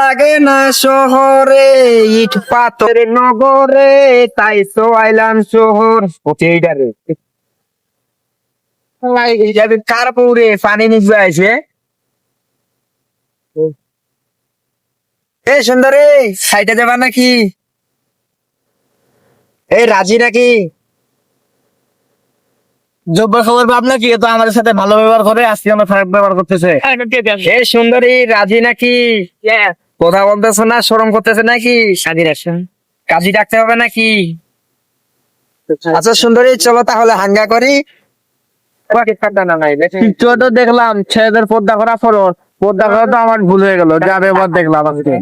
লাগে না শহরে ইট পাথরের নগরে তাই তো আইলাম শহর। ওকে এইটা রে ভাই, এইটা রে কার পৌরে পানি নিচে আছে এ সুন্দরী সাইডে যাবা নাকি? এই রাজি নাকি? জব্বর খবর ভাবনা কি তো আমাদের সাথে ভালো ব্যবহার করে আজকে আমরা খারাপ ব্যবহার করতেছে। এ সুন্দরী রাজি নাকি? কথা বলতেছে না শরম করতেছে নাকি? কাজী আসুন কাজী ডাকতে হবে নাকি? আচ্ছা। সুন্দরী চলো তাহলে হাঙ্গা করি। তো দেখলাম ছেলেদের পর্দা করা ফরজ পর্দা করা তো আমার ভুল হয়ে গেল যা ব্যবহার দেখলাম আজকে।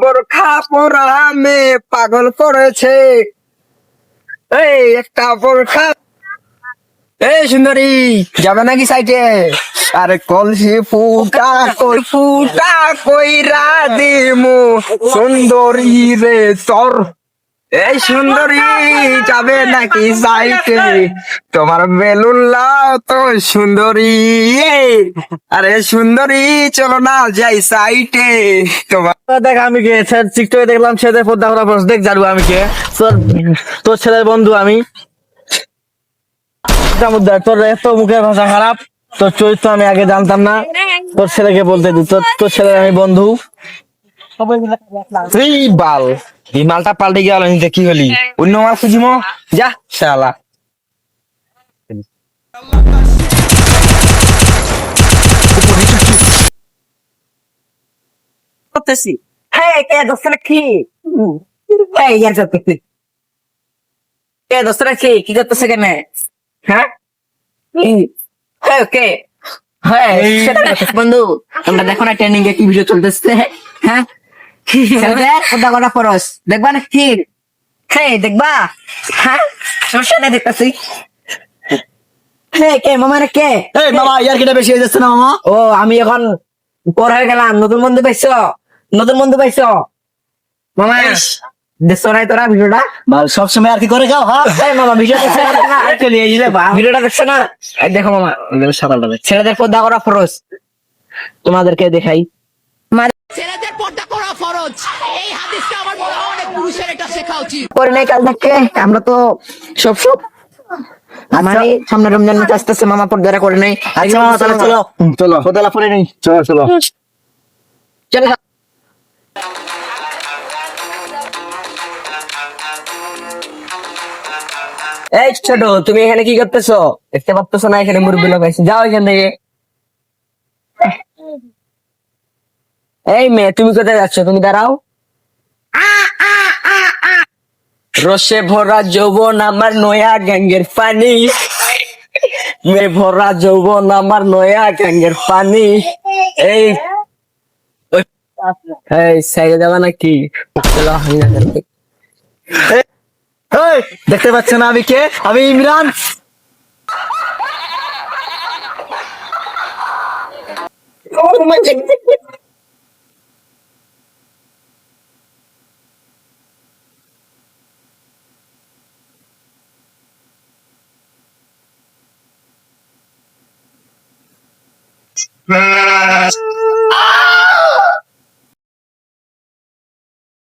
বোরখা পরা মে পাগল করেছে। এই একটা বোরখা এই সুন্দরী যাবে নাকি সাইটে আরে কলসি ফুটা কই, ফুটা কইরা দিমু? সুন্দরী রে তোর। এই সুন্দরী যাবে নাকি সাইটে? তোমার বেলুন তো, সুন্দরী। আরে সুন্দরী, চলো না যাই সাইটে। তোমার দেখ আমি কে টিকটকে দেখলাম ছেলেদের পর্দা করা ফরজ দেখ জানব আমি কে। তোর তোর ছেলের বন্ধু আমি। তোর এত মুখের ভাষা খারাপ। তোর চরিত্র আমি আগে জানতাম না। তোর ছেলেকে বলতে দি। তোর তোর ছেলের আমি বন্ধু। বাল, এই মালটা পাল্টে গেল, নিতে কি হলি? অন্য মাল খুঁজিম? যা, শালা। করতেছি। হ্যাঁ কে? দোস্তরা কি? কে? কি করতেছে কেন হ্যাঁ? ওকে। হ্যাঁ বন্ধু। তোমরা দেখো না ট্রেনিং এ কি ভিডিও চলতেছে। হ্যাঁ? ওটা করা পরস দেখবা না কি? হ্যাঁ দেখবা? সমস্যা নেই দেখতেছি। কে মামা রে কে? মামা ইয়ার কিটা বেশি হয়ে যাচ্ছে না মামা? ও আমি এখন পর হয়ে গেলাম। নতুন বন্ধু পাইছো? নতুন বন্ধু পাইছো? মামা। দেখছ নাই তোরা ভিডিওটা? সবসময় আর কি করে খাও হ্যাঁ? মামা ভিডিও দেখছ না? চলে এসে ভিডিওটা দেখছ না। দেখো মামা সকালটা দেখ। ছেলেদের পর্দা করা ফরজ। তোমাদেরকে দেখাই। ছেলেদের পর্দা করা ফরজ। এই হাদিসটা আমার মনে হয় অনেক পুরুষের এটা শেখা উচিত। পরে নাই কাল থেকে আমরা তো সব সব মানে সামনে রমজান মাস আসতেছে মামা পর্দাটা করে নাই। আচ্ছা মামা তাহলে চলো। চলো পরে নেই। চলো। চলো চলো। এই ছোট, তুমি এখানে কি করতেছো? দেখতে পাচ্ছ না, এখানে মুরব্বী লোক আছে যাও এখান থেকে। এই মেয়ে, তুমি কোথায় যাচ্ছ? তুমি দাঁড়াও। রসে ভরা যৌবন আমার নয়া গ্যাঙ্গের পানি। মে ভরা যৌবন আমার নয়া গ্যাঙ্গের পানি। এই এই সাইডে যাবা নাকি? চলো দেখতে পাচ্ছেন আমি কে আমি ইমরান Ah!